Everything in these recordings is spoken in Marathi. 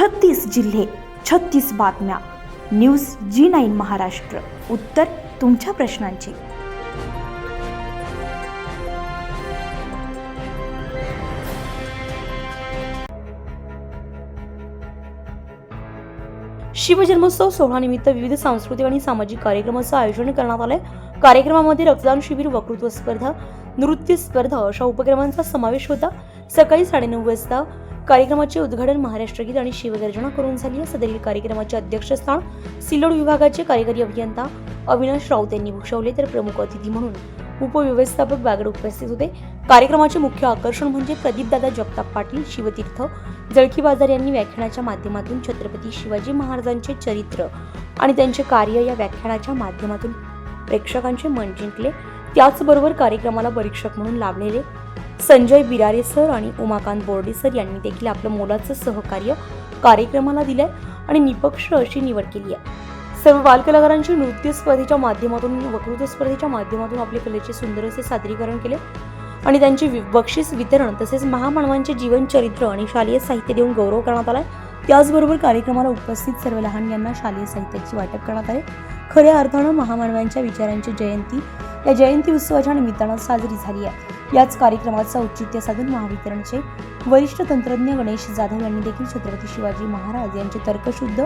छत्तीस जिल्हे छत्तीस बातम्या. न्यूज जी नाईन महाराष्ट्र. उत्तर तुमच्या प्रश्नांची. शिवजन्मोत्सव सोहळ्यानिमित्त विविध सांस्कृतिक आणि सामाजिक कार्यक्रमाचं आयोजन करण्यात आलंय. कार्यक्रमामध्ये रक्तदान शिबिर वक्तृत्व स्पर्धा नृत्य स्पर्धा अशा उपक्रमांचा समावेश होता. सकाळी साडेनऊ वाजता कार्यक्रमाचे उद्घाटन महाराष्ट्र गीत आणि शिवगर्जना करून झाली सदरील कार्यक्रमाचे अध्यक्षस्थान सिल्लोड विभागाचे कार्यकारी अभियंता अविनाश राऊत यांनी भूषवले. तर प्रमुख अतिथी म्हणून उपव्यवस्थापक बागड उपस्थित होते. कार्यक्रमाचे मुख्य आकर्षण म्हणजे प्रदीपदादा जगताप पाटील शिवतीर्थ जळकी बाजार यांनी व्याख्यानाच्या माध्यमातून छत्रपती शिवाजी महाराजांचे चरित्र आणि त्यांचे कार्य या व्याख्यानाच्या माध्यमातून प्रेक्षकांचे मन जिंकले. त्याचबरोबर कार्यक्रमाला परीक्षक म्हणून लाभलेले संजय बिरारे सर आणि उमाकांत बोर्डे सर यांनी देखील आपलं मोलाचं सहकार्य कार्यक्रमाला दिलंय आणि निपक्ष अशी निवड केली आहे. सर्व बालकलाकारांची नृत्य स्पर्धेच्या माध्यमातून वक्तृत्व स्पर्धेच्या माध्यमातून आपले कलेचे सुंदर असे सादरीकरण केले आणि त्यांचे वि- बक्षीस वितरण तसेच महामानवांचे जीवन चरित्र आणि शालेय साहित्य देऊन गौरव करण्यात आलाय. त्याचबरोबर कार्यक्रमाला उपस्थित सर्व लहान यांना शालेय साहित्याची वाटप करण्यात आले. खऱ्या अर्थानं महामानवांच्या विचारांची जयंती या जयंती उत्सवाच्या निमित्तानं साजरी झाली आहे. याच कार्यक्रमाचं औचित्य साधून महावितरणचे वरिष्ठ तंत्रज्ञ गणेश जाधव यांनी देखील छत्रपती शिवाजी महाराज यांचे तर्कशुद्ध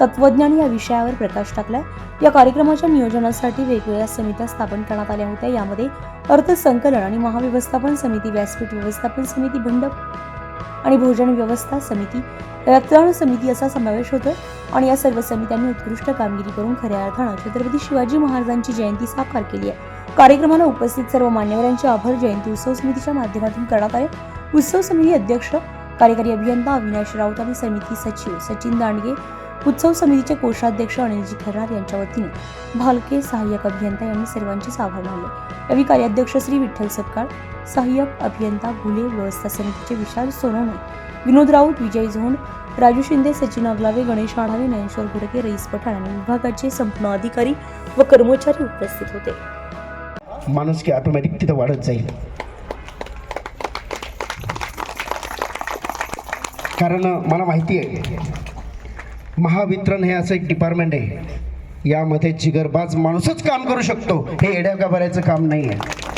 तत्वज्ञान या विषयावर प्रकाश टाकला या कार्यक्रमाच्या नियोजनासाठी वेगवेगळ्या समित्या स्थापन करण्यात आल्या होत्या. यामध्ये अर्थसंकलन आणि महाव्यवस्थापन समिती व्यासपीठ व्यवस्थापन समिती भंडप आणि भोजन व्यवस्था समिती. रक्तदान समिती असा समावेश होतो आणि या सर्व समित्यांनी उत्कृष्ट कामगिरी करून खऱ्या अर्थानं छत्रपती शिवाजी महाराजांची जयंती साकार केली आहे. कार्यक्रमाला उपस्थित सर्व मान्यवरांचे आभार. जयंती उत्सव समितीच्या माध्यमातून करण्यात आले. उत्सव समिती अध्यक्ष कार्यकारी अभियंता अविनाश राऊत आणि समिती सचिव सचिन दांडगे उत्सव समितीचे कोषाध्यक्ष अनिलजी खरार यांच्या वतीने भालके सहाय्यक अभियंता यांनी सर्वांचेच आभार मानले. यावेळी कार्याध्यक्ष श्री विठ्ठल सपकाळ सहाय्यक अभियंता घुले व्यवस्था समितीचे विशाल सोनवणे विनोद राऊत विजय झोंड राजू शिंदे सचिन अगलावे गणेश आढावे नयनश्वर गुडके रईस पठाण आणि विभागाचे संपूर्ण अधिकारी व कर्मचारी उपस्थित होते. माणूस की ऑटोमॅटिक तिथं वाढत जाईल. कारण मला माहिती आहे महावितरण हे असं एक डिपार्टमेंट आहे. यामध्ये जिगरबाज माणूसच काम करू शकतो. हे येड्या भरायचं काम नाही आहे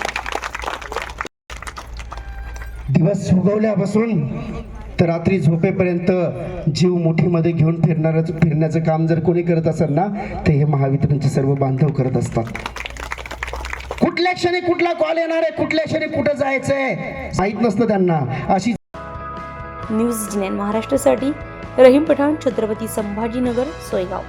दिवस उगवल्यापासून तर रात्री झोपेपर्यंत जीव मुठीमध्ये घेऊन फिरणारं फिरण्याचं काम जर कोणी करत असेल ना तर हे महावितरणचे सर्व बांधव करत असतात. कुठल्या क्षणी कुठला कॉल येणार आहे? कुठल्या क्षणी कुठं जायचंय? माहीत नसतं त्यांना. अशी न्यूज महाराष्ट्रासाठी रहीम पठाण छत्रपती संभाजीनगर सोयगाव.